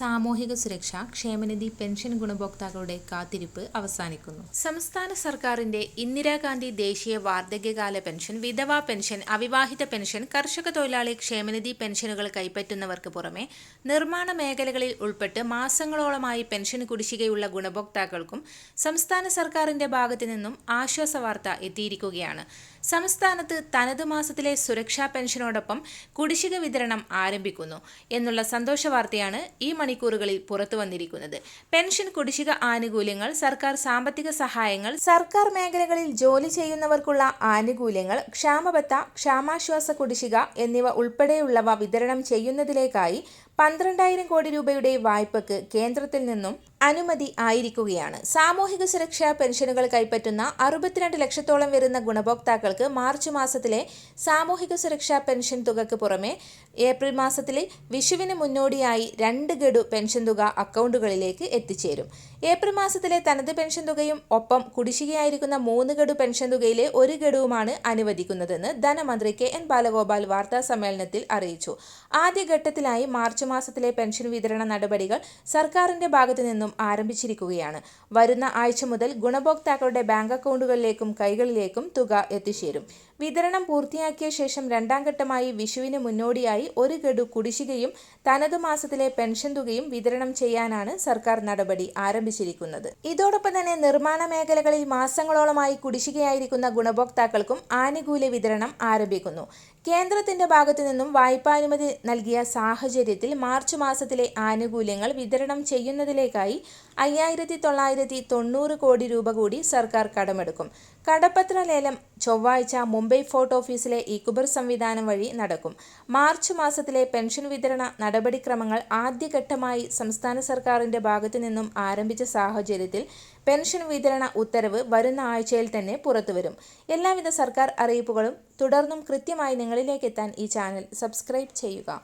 സാമൂഹിക സുരക്ഷ ക്ഷേമനിധി പെൻഷൻ ഗുണഭോക്താക്കളുടെ കാത്തിരിപ്പ് അവസാനിക്കുന്നു. സംസ്ഥാന സർക്കാരിന്റെ ഇന്ദിരാഗാന്ധി ദേശീയ വാർദ്ധക്യകാല പെൻഷൻ വിധവാ പെൻഷൻ അവിവാഹിത പെൻഷൻ കർഷക തൊഴിലാളി ക്ഷേമനിധി പെൻഷനുകൾ കൈപ്പറ്റുന്നവർക്ക് പുറമെ നിർമ്മാണ മേഖലകളിൽ ഉൾപ്പെട്ട് മാസങ്ങളോളമായി പെൻഷൻ കുടിശ്ശികയുള്ള ഗുണഭോക്താക്കൾക്കും സംസ്ഥാന സർക്കാരിന്റെ ഭാഗത്തു നിന്നും ആശ്വാസ വാർത്ത എത്തിയിരിക്കുകയാണ്. സംസ്ഥാനത്ത് തനത് മാസത്തിലെ സുരക്ഷാ പെൻഷനോടൊപ്പം കുടിശ്ശിക വിതരണം ആരംഭിക്കുന്നു. എന്നുള്ള സന്തോഷ വാർത്തയാണ് ഈ മണിക്കൂറുകളിൽ പുറത്തു വന്നിരിക്കുന്നത്. പെൻഷൻ കുടിശ്ശിക ആനുകൂല്യങ്ങൾ സർക്കാർ സാമ്പത്തിക സഹായങ്ങൾ സർക്കാർ മേഖലകളിൽ ജോലി ചെയ്യുന്നവർക്കുള്ള ആനുകൂല്യങ്ങൾ ക്ഷാമബത്ത ക്ഷാമാശ്വാസ കുടിശ്ശിക എന്നിവ ഉൾപ്പെടെയുള്ളവ വിതരണം ചെയ്യുന്നതിലേക്കായി പന്ത്രണ്ടായിരം കോടി രൂപയുടെ വായ്പക്ക് കേന്ദ്രത്തിൽ നിന്നും അനുമതി ആയിരിക്കുകയാണ്. സാമൂഹിക സുരക്ഷാ പെൻഷനുകൾ കൈപ്പറ്റുന്ന അറുപത്തിരണ്ട് ലക്ഷത്തോളം വരുന്ന ഗുണഭോക്താക്കൾക്ക് മാർച്ച് മാസത്തിലെ സാമൂഹിക സുരക്ഷാ പെൻഷൻ തുകക്ക് പുറമെ ഏപ്രിൽ മാസത്തിലെ വിഷുവിന് മുന്നോടിയായി രണ്ട് ഗഡു പെൻഷൻ തുക അക്കൗണ്ടുകളിലേക്ക് എത്തിച്ചേരും. ഏപ്രിൽ മാസത്തിലെ തനത് പെൻഷൻ തുകയും ഒപ്പം കുടിശ്ശികയായിരിക്കുന്ന മൂന്ന് ഗഡു പെൻഷൻ തുകയിലെ ഒരു ഗഡുവുമാണ് അനുവദിക്കുന്നതെന്ന് ധനമന്ത്രി കെ എൻ ബാലഗോപാൽ വാർത്താ സമ്മേളനത്തിൽ അറിയിച്ചു ആദ്യഘട്ടത്തിലായി മാർച്ച് മാസത്തിലെ പെൻഷൻ വിതരണ നടപടികൾ സർക്കാരിന്റെ ഭാഗത്തു നിന്നും ആരംഭിച്ചിരിക്കുകയാണ്. വരുന്ന ആഴ്ച മുതൽ ഗുണഭോക്താക്കളുടെ ബാങ്ക് അക്കൗണ്ടുകളിലേക്കും കൈകളിലേക്കും തുക എത്തിച്ചേരും. വിതരണം പൂർത്തിയാക്കിയ ശേഷം രണ്ടാം ഘട്ടമായി വിഷുവിന് മുന്നോടിയായി ഒരു ഗഡു കുടിശ്ശികയും തനതു മാസത്തിലെ പെൻഷൻ തുകയും വിതരണം ചെയ്യാനാണ് സർക്കാർ നടപടി ആരംഭിച്ചിരിക്കുന്നത്. ഇതോടൊപ്പം തന്നെ നിർമ്മാണ മേഖലകളിൽ മാസങ്ങളോളമായി കുടിശ്ശികയായിരിക്കുന്ന ഗുണഭോക്താക്കൾക്കും ആനുകൂല്യ വിതരണം ആരംഭിക്കുന്നു. കേന്ദ്രത്തിന്റെ ഭാഗത്തു നിന്നും വായ്പാനുമതി നൽകിയ സാഹചര്യത്തിൽ മാർച്ച് മാസത്തിലെ ആനുകൂല്യങ്ങൾ വിതരണം ചെയ്യുന്നതിലേക്കായി അയ്യായിരത്തി തൊള്ളായിരത്തി തൊണ്ണൂറ് കോടി രൂപ കൂടി സർക്കാർ കടമെടുക്കും. കടപ്പത്ര ലേലം ചൊവ്വാഴ്ച മുംബൈ ഫോർട്ട് ഓഫീസിലെ ഇക്കുബർ സംവിധാനം വഴി നടക്കും. മാർച്ച് മാസത്തിലെ പെൻഷൻ വിതരണ നടപടിക്രമങ്ങൾ ആദ്യഘട്ടമായി സംസ്ഥാന സർക്കാരിന്റെ ഭാഗത്തു നിന്നും ആരംഭിച്ച സാഹചര്യത്തിൽ പെൻഷൻ വിതരണ ഉത്തരവ് വരുന്ന ആഴ്ചയിൽ തന്നെ പുറത്തുവരും. എല്ലാവിധ സർക്കാർ അറിയിപ്പുകളും തുടർന്നും കൃത്യമായി നിങ്ങളിലേക്ക് എത്താൻ ഈ ചാനൽ സബ്സ്ക്രൈബ് ചെയ്യുക.